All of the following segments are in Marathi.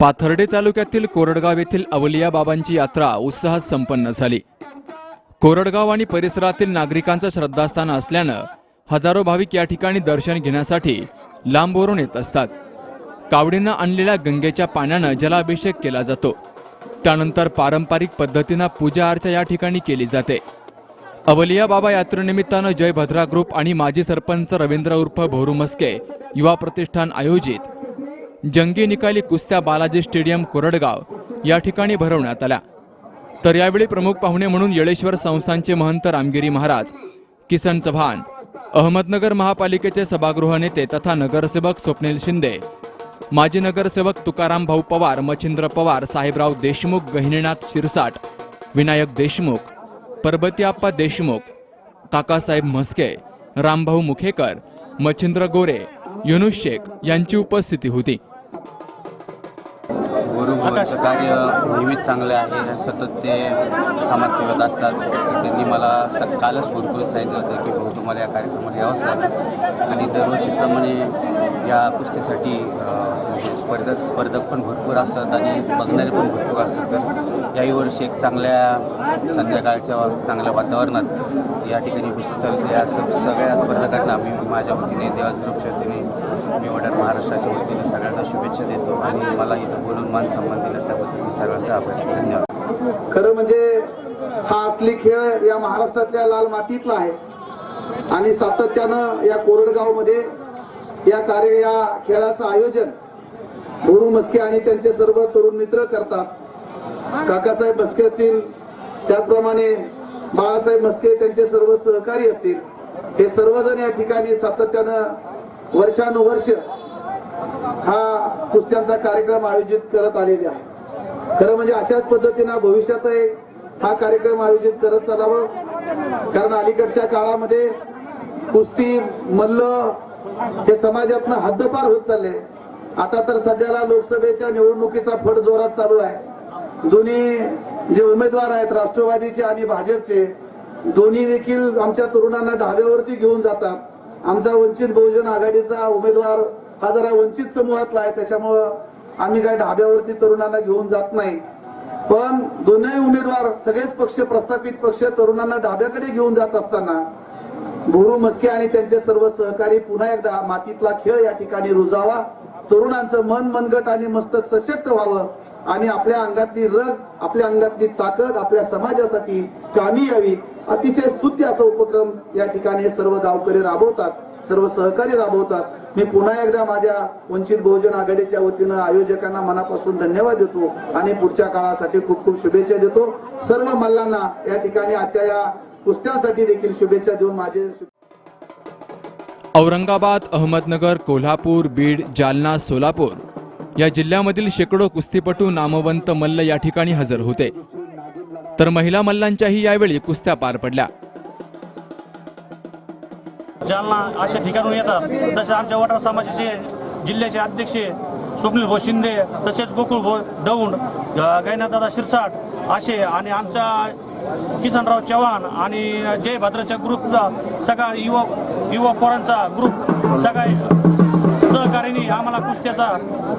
पाथर्डे तालुक्यातील कोरडगाव येथील अवलिया बाबांची यात्रा उत्साहात संपन्न झाली. कोरडगाव आणि परिसरातील नागरिकांचं श्रद्धास्थान असल्यानं हजारो भाविक या ठिकाणी दर्शन घेण्यासाठी लांबवरून येत असतात. कावडीनं आणलेल्या गंगेच्या पाण्यानं जलाभिषेक केला जातो. त्यानंतर पारंपरिक पद्धतीनं पूजा अर्चा या ठिकाणी केली जाते. अवलिया बाबा यात्रेनिमित्तानं जय भद्रा ग्रुप आणि माजी सरपंच रवींद्र उर्फ भोरू मस्के युवा प्रतिष्ठान आयोजित जंगी निकाली कुस्त्या बालाजी स्टेडियम कोरडगाव या ठिकाणी भरवण्यात आल्या. तर यावेळी प्रमुख पाहुणे म्हणून येळेश्वर संस्थांचे महंत रामगिरी महाराज किसन चव्हाण अहमदनगर महापालिकेचे सभागृह नेते तथा नगरसेवक स्वप्नील शिंदे माजी नगरसेवक तुकाराम भाऊ पवार मच्छिंद्र पवार साहेबराव देशमुख गहिनीनाथ शिरसाट विनायक देशमुख परबतीआप्पा देशमुख काकासाहेब म्हस्के रामभाऊ मुखेकर मच्छिंद्र गोरे युनुस शेख यांची उपस्थिती होती. गुरुभवांचं कार्य नेहमीच चांगलं आहे. सतत ते समाजसेवक असतात. त्यांनी मला स कालच फोन करून सांगितलं होतं की भाऊ तुम्हाला या कार्यक्रमाला यावंच लागेल. आणि दरवर्षीप्रमाणे या कुस्तीसाठी म्हणजे स्पर्धक स्पर्धक पण भरपूर असतात आणि बघणारे पण भरपूर असतात. तर याही वर्षी एक चांगल्या संध्याकाळच्या चांगल्या वातावरणात या ठिकाणी कुस्ती चालते या सगळ्या स्पर्धकांना मी माझ्या वतीने देवास ग्रुपच्या वतीने मी ऑर्डर महाराष्ट्राच्या वतीने सगळ्यांना शुभेच्छा देतो आणि मला इथं बोलून मान सन्मान दिला त्याबद्दल मी सर्वांचा आभार धन्यवाद. खरं म्हणजे हा असली खेळ या महाराष्ट्रातल्या लाल मातीतला आहे. आणि सातत्यानं या कोरडगावमध्ये या कार्य या खेळाचं आयोजन गुरु मस्के आणि त्यांचे सर्व तरुण मित्र करतात. काकासाहेब मस्के असतील त्याचप्रमाणे बाळासाहेब मस्के त्यांचे सर्व सहकारी असतील. हे सर्वजण या ठिकाणी सातत्यानं वर्षानुवर्ष हा कुस्त्यांचा कार्यक्रम आयोजित करत आलेले आहे. खरं म्हणजे अशाच पद्धतीनं भविष्यातही हा कार्यक्रम आयोजित करत चालावं. कारण अलीकडच्या काळामध्ये कुस्ती मल्ल हे समाजातनं हद्दपार होत चालले. आता तर सध्याला लोकसभेच्या निवडणुकीचा फट जोरात चालू आहे. दोन्ही जे उमेदवार आहेत राष्ट्रवादीचे आणि भाजपचे दोन्ही देखील आमच्या तरुणांना ढाब्यावरती घेऊन जातात. आमचा वंचित बहुजन आघाडीचा उमेदवार हा जरा वंचित समूहातला आहे त्याच्यामुळं आम्ही काय ढाब्यावरती तरुणांना घेऊन जात नाही. पण दोन्ही उमेदवार सगळेच पक्ष प्रस्थापित पक्ष तरुणांना ढाब्याकडे घेऊन जात असताना भोरू मस्के आणि त्यांचे सर्व सहकारी पुन्हा एकदा मातीतला खेळ या ठिकाणी रुजावा. तरुणांचं मन मनगट आणि मस्तक सशक्त व्हावं आणि आपल्या अंगातली रग आपल्या अंगातली ताकद आपल्या समाजासाठी कामी यावी. अतिशय स्तुत्य असा उपक्रम या ठिकाणी सर्व गावकरी राबवतात सर्व सहकारी राबवतात. मी पुन्हा एकदा माझ्या वंचित बहुजन आघाडीच्या वतीनं आयोजकांना मनापासून धन्यवाद देतो आणि पुढच्या काळासाठी खूप खूप शुभेच्छा देतो. सर्व मल्लांना या ठिकाणी आजच्या या कुस्त्यांसाठी देखील शुभेच्छा देऊन माझे औरंगाबाद अहमदनगर कोल्हापूर बीड जालना सोलापूर या जिल्ह्यामधील शेकडो कुस्तीपटू नामवंत मल्ल या ठिकाणी हजर होते. तर महिला मल्लांच्याही यावेळी कुस्त्या पार पडल्या. जालना अशा ठिकाणून येतात तसे आमच्या वडार समाजाचे जिल्ह्याचे अध्यक्ष स्वप्नील भो शिंदे तसेच गोकुळ भो दौंड गैनादादा शिरसाट असे आणि आमचा किसनराव चव्हाण आणि जय भद्राच्या ग्रुपचा सगळा युवा युवा पोरांचा ग्रुप सगळा सहकार्याने आम्हाला कुस्त्याचा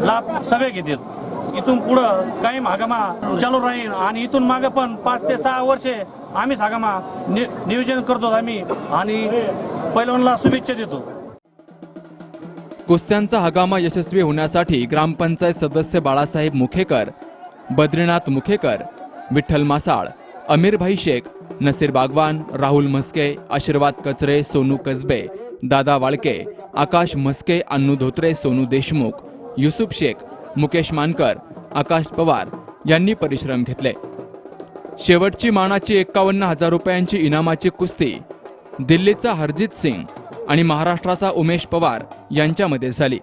लाभ सगळे घेतात. इथून पुढं काही मागामा चालू राहील. आणि इथून मागे पण पाच ते सहा वर्षे आम्हीच सागामा नियोजन करतो आम्ही. आणि पैलवानला शुभेच्छा देतो. कुस्त्यांचा हगामा यशस्वी होण्यासाठी ग्रामपंचायत सदस्य बाळासाहेब मुखेकर बद्रीनाथ मुखेकर विठ्ठल मासाळ अमीरभाई शेख नसीर बागवान राहुल म्हस्के आशीर्वाद कचरे सोनू कसबे दादा वाळके आकाश म्हस्के अन्नू धोत्रे सोनू देशमुख युसुफ शेख मुकेश मानकर आकाश पवार यांनी परिश्रम घेतले. शेवटची मानाची एक्कावन्न हजार रुपयांची इनामाची कुस्ती दिल्लीचा हरजित सिंग आणि महाराष्ट्राचा उमेश पवार यांच्यामध्ये झाली.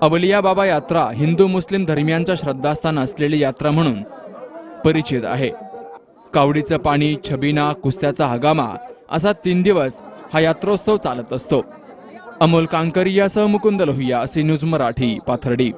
अवलिया बाबा यात्रा हिंदू मुस्लिम धर्मियांचं श्रद्धास्थान असलेली यात्रा म्हणून परिचित आहे. कावडीचं पाणी छबिना कुस्त्याचा हगामा असा तीन दिवस हा यात्रोत्सव चालत असतो. अमोल कांकरी यासह मुकुंद लोहिया सी न्यूज मराठी पाथर्डी.